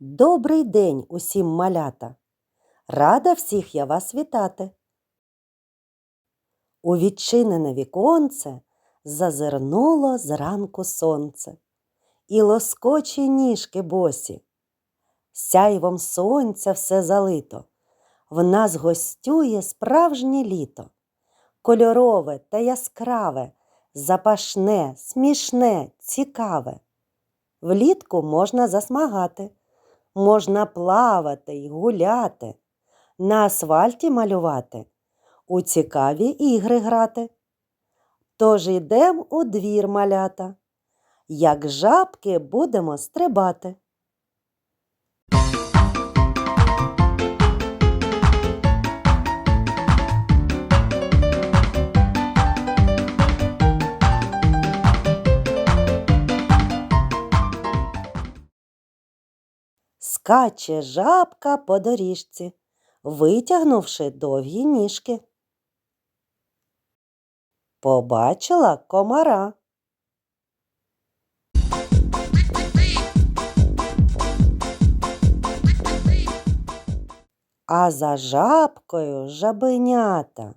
Добрий день усім малята! Рада всіх я вас вітати. У відчинене віконце зазирнуло зранку сонце, і лоскочі ніжки босі. Сяйвом сонця все залито, в нас гостює справжнє літо, кольорове та яскраве, запашне, смішне, цікаве. Влітку можна засмагати, можна плавати й гуляти, на асфальті малювати, у цікаві ігри грати. Тож йдем у двір малята, як жабки будемо стрибати. Скаче жабка по доріжці, витягнувши довгі ніжки. Побачила комара. А за жабкою жабенята.